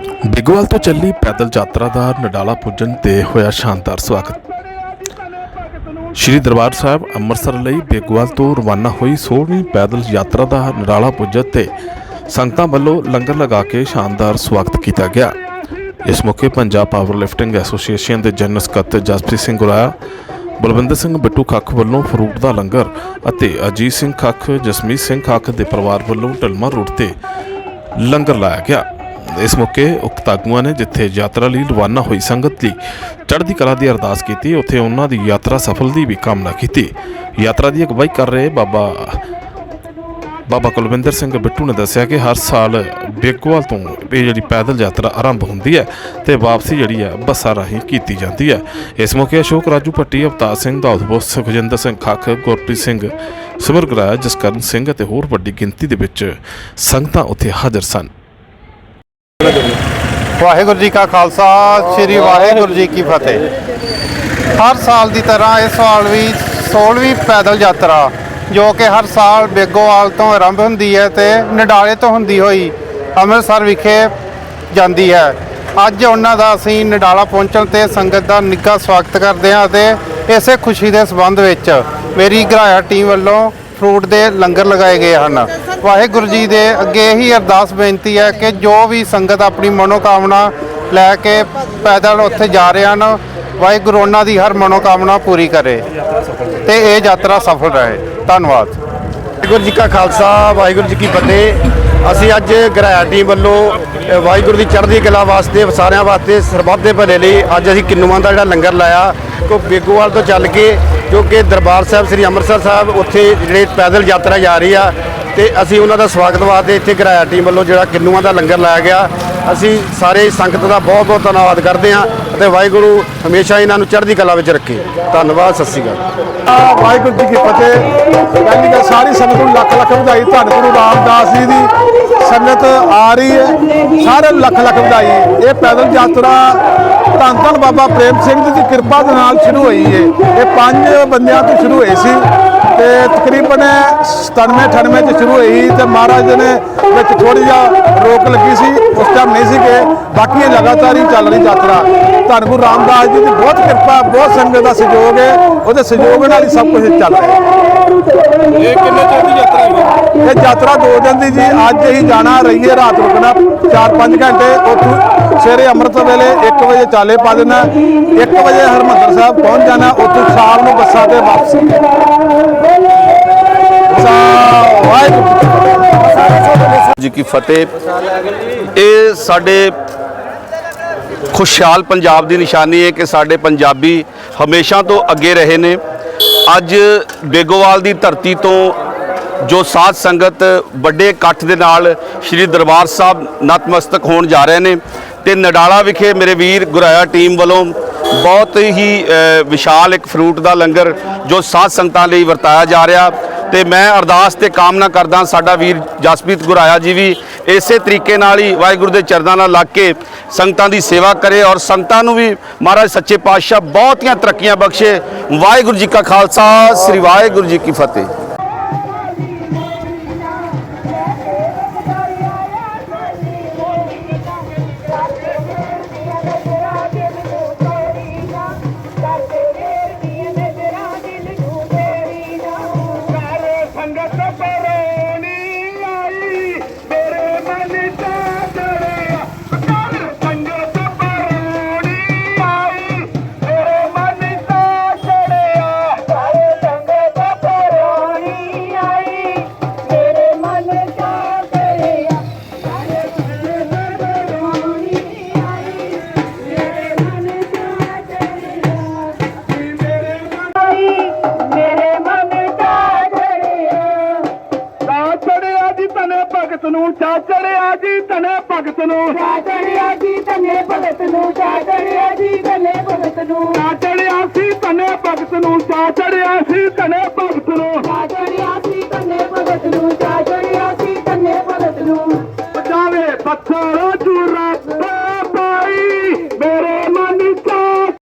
ਬਿਗਵਾਲ ਤੋਂ ਚੱਲੀ ਪੈਦਲ ਯਾਤਰਾ ਦਾ ਨਡਾਲਾ ਪੁੱਜਣ ਤੇ ਹੋਇਆ ਸ਼ਾਨਦਾਰ ਸਵਾਗਤ। ਸ਼੍ਰੀ ਦਰਬਾਰ ਸਾਹਿਬ ਅੰਮ੍ਰਿਤਸਰ ਲਈ ਬਿਗਵਾਲ ਤੋਂ ਰਵਾਨਾ ਹੋਈ 16ਵੀਂ ਪੈਦਲ ਯਾਤਰਾ ਦਾ ਨਡਾਲਾ ਪੁੱਜਣ ਤੇ ਸੰਗਤਾਂ ਵੱਲੋਂ ਲੰਗਰ ਲਗਾ ਕੇ ਸ਼ਾਨਦਾਰ ਸਵਾਗਤ ਕੀਤਾ ਗਿਆ। ਇਸ ਮੌਕੇ ਪੰਜਾਬ ਪਾਵਰ ਲਿਫਟਿੰਗ ਐਸੋਸੀਏਸ਼ਨ ਦੇ ਜਨਰਲ ਸਕੱਤਰ ਜਸਪ੍ਰੀਤ ਸਿੰਘ ਗੁਰਾਇਆ, ਬਲਵਿੰਦਰ ਸਿੰਘ ਬਿੱਟੂ ਖੱਖ ਵੱਲੋਂ ਫਰੂਟ ਦਾ ਲੰਗਰ ਅਤੇ ਅਜੀਤ ਸਿੰਘ ਖੱਖ ਜਸਮੀਤ ਸਿੰਘ ਖੱਖ ਦੇ ਪਰਿਵਾਰ ਵੱਲੋਂ ਢਲਮਾ ਰੋਡ ਤੇ ਲੰਗਰ ਲਾਇਆ ਗਿਆ। ਇਸ ਮੌਕੇ ਉਕਤ ਆਗੂਆਂ ਨੇ ਜਿੱਥੇ ਯਾਤਰਾ ਲਈ ਰਵਾਨਾ ਹੋਈ ਸੰਗਤ ਲਈ ਚੜ੍ਹਦੀ ਕਲਾ ਦੀ ਅਰਦਾਸ ਕੀਤੀ, ਉੱਥੇ ਉਹਨਾਂ ਦੀ ਯਾਤਰਾ ਸਫਲ ਦੀ ਵੀ ਕਾਮਨਾ ਕੀਤੀ। ਯਾਤਰਾ ਦੀ ਅਗਵਾਈ ਕਰ ਰਹੇ ਬਾਬਾ ਬਾਬਾ ਕੁਲਵਿੰਦਰ ਸਿੰਘ ਬਿੱਟੂ ਨੇ ਦੱਸਿਆ ਕਿ ਹਰ ਸਾਲ ਬੇਗੋਵਾਲ ਤੋਂ ਇਹ ਜਿਹੜੀ ਪੈਦਲ ਯਾਤਰਾ ਆਰੰਭ ਹੁੰਦੀ ਹੈ ਤੇ ਵਾਪਸੀ ਜਿਹੜੀ ਹੈ ਬੱਸਾਂ ਰਾਹੀਂ ਕੀਤੀ ਜਾਂਦੀ ਹੈ। ਇਸ ਮੌਕੇ ਅਸ਼ੋਕ ਰਾਜੂ ਭੱਟੀ, ਅਵਤਾਰ ਸਿੰਘ ਦਾਉਦਬੋਸ ਸੁਖਜਿੰਦਰ ਸਿੰਘ ਖੱਖ, ਗੁਰਪ੍ਰੀਤ ਸਿੰਘ ਸਿਮਰ ਜਸਕਰਨ ਸਿੰਘ ਅਤੇ ਹੋਰ ਵੱਡੀ ਗਿਣਤੀ ਦੇ ਵਿੱਚ ਸੰਗਤਾਂ ਉੱਥੇ ਹਾਜ਼ਰ ਸਨ। ਵਾਹਿਗੁਰੂ ਜੀ ਕਾ ਖਾਲਸਾ ਸ੍ਰੀ ਵਾਹਿਗੁਰੂ ਜੀ ਕੀ ਫਤਿਹ। ਹਰ ਸਾਲ ਦੀ ਤਰ੍ਹਾਂ ਇਸ ਸਾਲ ਵੀ 16ਵੀਂ ਪੈਦਲ ਯਾਤਰਾ ਜੋ ਕਿ ਹਰ ਸਾਲ ਬੇਗੋਵਾਲ ਤੋਂ ਆਰੰਭ ਹੁੰਦੀ ਹੈ ਤੇ ਨਡਾਲੇ ਤੋਂ ਹੁੰਦੀ ਹੋਈ ਅੰਮ੍ਰਿਤਸਰ ਵਿਖੇ ਜਾਂਦੀ ਹੈ। ਅੱਜ ਉਹਨਾਂ ਦਾ ਅਸੀਂ ਨਡਾਲਾ ਪਹੁੰਚਣ ਤੇ ਸੰਗਤ ਦਾ ਨਿੱਘਾ ਸਵਾਗਤ ਕਰਦੇ ਹਾਂ ਅਤੇ ਇਸੇ ਖੁਸ਼ੀ ਦੇ ਸਬੰਧ ਵਿੱਚ ਮੇਰੀ ਗਰਾਇਆ ਟੀਮ ਵੱਲੋਂ ਫਰੂਟ ਦੇ ਲੰਗਰ ਲਗਾਏ ਗਏ ਹਨ। ਵਾਹਿਗੁਰੂ ਜੀ ਦੇ ਅੱਗੇ ਇਹੀ ਅਰਦਾਸ ਬੇਨਤੀ ਹੈ ਕਿ ਜੋ ਵੀ ਸੰਗਤ ਆਪਣੀ ਮਨੋਕਾਮਨਾ ਲੈ ਕੇ ਪੈਦਲ ਉੱਥੇ ਜਾ ਰਹੇ ਹਨ, ਵਾਹਿਗੁਰੂ ਉਹਨਾਂ ਦੀ ਹਰ ਮਨੋਕਾਮਨਾ ਪੂਰੀ ਕਰੇ ਤੇ ਇਹ ਯਾਤਰਾ ਸਫਲ ਰਹੇ। ਧੰਨਵਾਦ। ਵਾਹਿਗੁਰੂ ਜੀ ਕਾ ਖਾਲਸਾ, ਵਾਹਿਗੁਰੂ ਜੀ ਕੀ ਫਤਿਹ। ਅਸੀਂ ਅੱਜ ਗਰਾਇਆ ਟੀਮ ਵੱਲੋਂ ਵਾਹਿਗੁਰੂ ਦੀ ਚੜ੍ਹਦੀ ਕਲਾ ਵਾਸਤੇ ਸਾਰਿਆਂ ਵਾਸਤੇ ਸਰਬੱਤ ਦੇ ਭਲੇ ਲਈ ਅੱਜ ਅਸੀਂ ਕਿੰਨੂਆਂ ਦਾ ਜਿਹੜਾ ਲੰਗਰ ਲਾਇਆ, ਕੋ ਬੇਗੋਵਾਲ ਤੋਂ ਚੱਲ ਕੇ, ਜੋ ਕਿ ਦਰਬਾਰ ਸਾਹਿਬ, ਸ੍ਰੀ ਅੰਮ੍ਰਿਤਸਰ ਸਾਹਿਬ, ਉੱਥੇ ਜਿਹੜੇ ਪੈਦਲ ਯਾਤਰਾ ਜਾ ਰਹੀ ਆ ਤੇ ਅਸੀਂ ਉਹਨਾਂ ਦਾ ਸਵਾਗਤ ਵਾਸਤੇ ਇੱਥੇ ਕਿਰਾਇਆ ਟੀਮ ਵੱਲੋਂ ਜਿਹੜਾ ਕਿੰਨੂਆਂ ਦਾ ਲੰਗਰ ਲਾਇਆ ਗਿਆ। ਅਸੀਂ ਸਾਰੇ ਸੰਗਤ ਦਾ ਬਹੁਤ ਬਹੁਤ ਧੰਨਵਾਦ ਕਰਦੇ ਹਾਂ ਅਤੇ ਵਾਹਿਗੁਰੂ ਹਮੇਸ਼ਾ ਇਹਨਾਂ ਨੂੰ ਚੜ੍ਹਦੀ ਕਲਾ ਵਿੱਚ ਰੱਖੇ। ਧੰਨਵਾਦ, ਸਤਿ ਸ਼੍ਰੀ ਅਕਾਲ। ਵਾਹਿਗੁਰੂ ਜੀ ਕੀ ਫਤਿਹ। ਪਹਿਲੀ ਗੱਲ ਸਾਰੀ ਸੰਗਤ ਨੂੰ ਲੱਖ ਲੱਖ ਵਧਾਈ। ਧੰਨ ਗੁਰੂ ਰਾਮਦਾਸ ਜੀ ਦੀ ਸੰਗਤ ਆ ਰਹੀ ਹੈ। ਸਾਰਿਆਂ ਨੂੰ ਲੱਖ ਲੱਖ ਵਧਾਈ। ਇਹ ਪੈਦਲ ਯਾਤਰਾ ਧੰਨ ਧੰਨ ਬਾਬਾ ਪ੍ਰੇਮ ਸਿੰਘ ਜੀ ਦੀ ਕਿਰਪਾ ਦੇ ਨਾਲ ਸ਼ੁਰੂ ਹੋਈ ਹੈ ਇਹ ਪੰਜ ਬੰਦਿਆਂ ਤੋਂ ਸ਼ੁਰੂ ਹੋਈ ਸੀ ਤੇ ਤਕਰੀਬਨ 97 98 ਚ ਸ਼ੁਰੂ ਹੋਈ ਤੇ ਮਹਾਰਾਜ ਨੇ ਵਿੱਚ ਥੋੜੀ ਜਿਹਾ ਰੋਕ ਲੱਗੀ ਸੀ, ਉਸ ਟਾਈਮ ਨਹੀਂ ਸੀ ਕਿ ਬਾਕੀ ਇਹ ਲਗਾਤਾਰ ਹੀ ਚੱਲ ਰਹੀ ਯਾਤਰਾ। ਧੰਨ ਗੁਰੂ ਰਾਮਦਾਸ ਜੀ ਦੀ ਬਹੁਤ ਕਿਰਪਾ ਬਹੁਤ ਸੰਗਤ ਦਾ ਸਹਿਯੋਗ ਹੈ। ਉਹਦੇ ਸਹਿਯੋਗ ਨਾਲ ਹੀ ਸਭ ਕੁਝ ਚੱਲ ਰਿਹਾ ਹੈ। ਇਹ ਕਿੰਨੇ ਚਿਰ ਦੀ ਯਾਤਰਾ ਹੈ ਇਹ ਯਾਤਰਾ ਦੋ ਦਿਨ ਦੀ ਜੀ। ਅੱਜ ਹੀ ਜਾਣਾ ਰਹੀਏ ਰਾਤ ਰੁਕਣਾ 4-5 ਘੰਟੇ। ਉੱਥੋਂ ਸਵੇਰੇ ਅੰਮ੍ਰਿਤ ਵੇਲੇ 1 ਵਜੇ ਚਾਲੇ ਪਾ ਦੇਣਾ। 1 ਵਜੇ ਹਰਮੰਦਰ ਸਾਹਿਬ ਪਹੁੰਚ ਜਾਣਾ। ਉੱਥੋਂ ਸ਼ਾਮ ਨੂੰ ਬੱਸਾਂ ਤੇ ਵਾਪਸੀ। ਵਾਹਿਗੁਰੂ ਜੀ ਕੀ ਫਤਿਹ। ਇਹ ਸਾਡੇ ਖੁਸ਼ਹਾਲ ਪੰਜਾਬ ਦੀ ਨਿਸ਼ਾਨੀ ਹੈ ਕਿ ਸਾਡੇ ਪੰਜਾਬੀ ਹਮੇਸ਼ਾ ਤੋਂ ਅੱਗੇ ਰਹੇ ਨੇ। ਅੱਜ ਬੇਗੋਵਾਲ ਦੀ ਧਰਤੀ ਤੋਂ ਜੋ ਸਾਧ ਸੰਗਤ ਵੱਡੇ ਇਕੱਠ ਦੇ ਨਾਲ ਸ੍ਰੀ ਦਰਬਾਰ ਸਾਹਿਬ ਨਤਮਸਤਕ ਹੋਣ ਜਾ ਰਹੇ ਨੇ ਤੇ ਨਡਾਲਾ ਵਿਖੇ ਮੇਰੇ ਵੀਰ ਗੁਰਾਇਆ ਟੀਮ ਵੱਲੋਂ ਬਹੁਤ ਹੀ ਵਿਸ਼ਾਲ ਇੱਕ ਫਰੂਟ ਦਾ ਲੰਗਰ ਜੋ ਸਾਧ ਸੰਗਤਾਂ ਲਈ ਵਰਤਾਇਆ ਜਾ ਰਿਹਾ। ਤੇ ਮੈਂ ਅਰਦਾਸ ਤੇ ਕਾਮਨਾ ਕਰਦਾ ਸਾਡਾ ਵੀਰ ਜਸਪ੍ਰੀਤ ਗੁਰਾਇਆ ਜੀ ਵੀ ਇਸੇ ਤਰੀਕੇ ਨਾਲ ਹੀ ਵਾਹਿਗੁਰੂ ਦੇ ਚਰਨਾਂ ਨਾਲ ਲੱਗ ਕੇ ਸੰਗਤਾਂ ਦੀ ਸੇਵਾ ਕਰੇ ਔਰ ਸੰਗਤਾਂ ਨੂੰ ਵੀ ਮਹਾਰਾਜ ਸੱਚੇ ਪਾਤਸ਼ਾਹ ਬਹੁਤੀਆਂ ਤਰੱਕੀਆਂ ਬਖਸ਼ੇ। ਵਾਹਿਗੁਰੂ ਜੀ ਕਾ ਖਾਲਸਾ, ਸ੍ਰੀ ਵਾਹਿਗੁਰੂ ਜੀ ਕੀ ਫਤਿਹ। ਜੀ ਤਨੇ ਭਗਤ ਨੂੰ। ਚਾ ਚੜਿਆ ਜੀ ਤਨੇ ਭਗਤ ਨੂੰ ਚਾ ਚੜਿਆ ਜੀ ਤਨੇ ਭਗਤ ਨੂੰ। ਚਾ ਚੜਿਆ ਸੀ ਤਨੇ ਭਗਤ ਨੂੰ ਚਾ ਚੜਿਆ ਸੀ ਤਨੇ ਭਗਤ ਨੂੰ ਚਾ